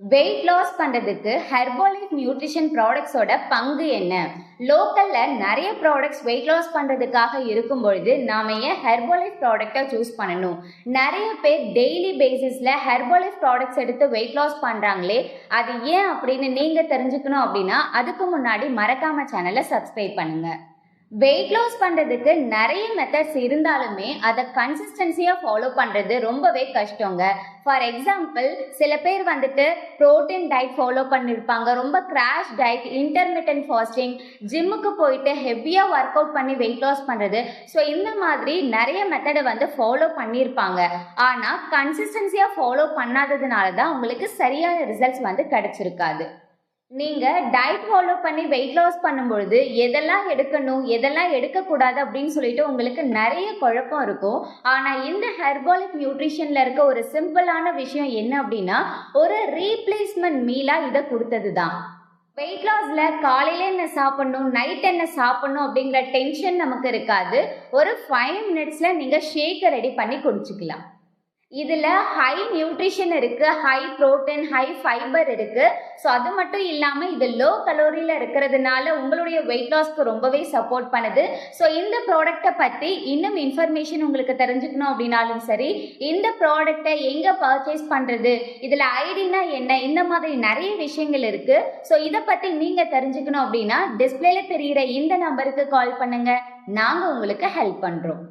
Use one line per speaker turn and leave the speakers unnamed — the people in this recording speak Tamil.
வெயிட் லாஸ் பண்ணுறதுக்கு ஹெர்போலைஃப் நியூட்ரிஷன் ப்ராடக்ட்ஸோட பங்கு என்ன? லோக்கலில் நிறைய ப்ராடக்ட்ஸ் வெயிட் லாஸ் பண்ணுறதுக்காக இருக்கும் பொழுது நாம் ஏன் ஹெர்போலைஃப் ப்ராடக்டை சூஸ் பண்ணணும்? நிறைய பேர் டெய்லி பேசிஸில் ஹெர்போலைஃப் ப்ராடக்ட்ஸ் எடுத்து வெயிட் லாஸ் பண்ணுறாங்களே அது ஏன் அப்படின்னு நீங்கள் தெரிஞ்சுக்கணும் அப்படின்னா அதுக்கு முன்னாடி மறக்காம சேனலை சப்ஸ்கிரைப் பண்ணுங்கள் வெயிட் லாஸ் பண்ணுறதுக்கு நிறைய மெத்தட்ஸ் இருந்தாலுமே அதை கன்சிஸ்டன்சியாக ஃபாலோ பண்ணுறது ரொம்பவே கஷ்டங்க. ஃபார் எக்ஸாம்பிள் சில பேர் வந்துட்டு ப்ரோட்டீன் டயட் ஃபாலோ பண்ணியிருப்பாங்க ரொம்ப கிராஷ் டயட் இன்டர்மீடியன்ட் ஃபாஸ்டிங் ஜிம்முக்கு போயிட்டு ஹெவியாக ஒர்க் அவுட் பண்ணி வெயிட் லாஸ் பண்ணுறது ஸோ இந்த மாதிரி நிறைய மெத்தடை வந்து ஃபாலோ பண்ணியிருப்பாங்க ஆனால் கன்சிஸ்டன்சியாக ஃபாலோ பண்ணாததுனால தான் உங்களுக்கு சரியான ரிசல்ட்ஸ் வந்து கிடச்சிருக்காது. நீங்கள் டயட் ஃபாலோ பண்ணி வெயிட் லாஸ் பண்ணும்பொழுது எதெல்லாம் எடுக்கணும் எதெல்லாம் எடுக்கக்கூடாது அப்படின்னு சொல்லிட்டு உங்களுக்கு நிறைய குழப்பம் இருக்கும். ஆனால் இந்த ஹெர்பாலிக் நியூட்ரிஷனில் இருக்க ஒரு சிம்பிளான விஷயம் என்ன அப்படின்னா ஒரு ரீப்ளேஸ்மெண்ட் மீலாக இதை கொடுத்தது தான் வெயிட் லாஸில் காலையில் என்ன சாப்பிட்ணும் நைட் என்ன சாப்பிட்ணும் அப்படிங்கிற டென்ஷன் நமக்கு இருக்காது. ஒரு ஃபைவ் மினிட்ஸில் நீங்கள் ஷேக்கை ரெடி பண்ணி குடிச்சிக்கலாம். இதில் ஹை நியூட்ரிஷன் இருக்குது ஹை ப்ரோட்டீன் ஹை ஃபைபர் இருக்குது ஸோ அது மட்டும் இல்லாமல் இது லோ கலோரியில் இருக்கிறதுனால உங்களுடைய வெயிட் லாஸ்க்கு ரொம்பவே சப்போர்ட் பண்ணுது. ஸோ இந்த ப்ராடக்ட்டை பற்றி இன்னும் இன்ஃபர்மேஷன் உங்களுக்கு தெரிஞ்சுக்கணும் அப்படின்னாலும் சரி இந்த ப்ராடக்ட்டை எங்கே பர்ச்சேஸ் பண்ணுறது இதில் ஐடினா என்ன இந்த மாதிரி நிறைய விஷயங்கள் இருக்குது ஸோ இதை பற்றி நீங்கள் தெரிஞ்சுக்கணும் அப்படின்னா டிஸ்பிளேல தெரிகிற இந்த நம்பருக்கு கால் பண்ணுங்கள் நாங்கள் உங்களுக்கு ஹெல்ப் பண்ணுறோம்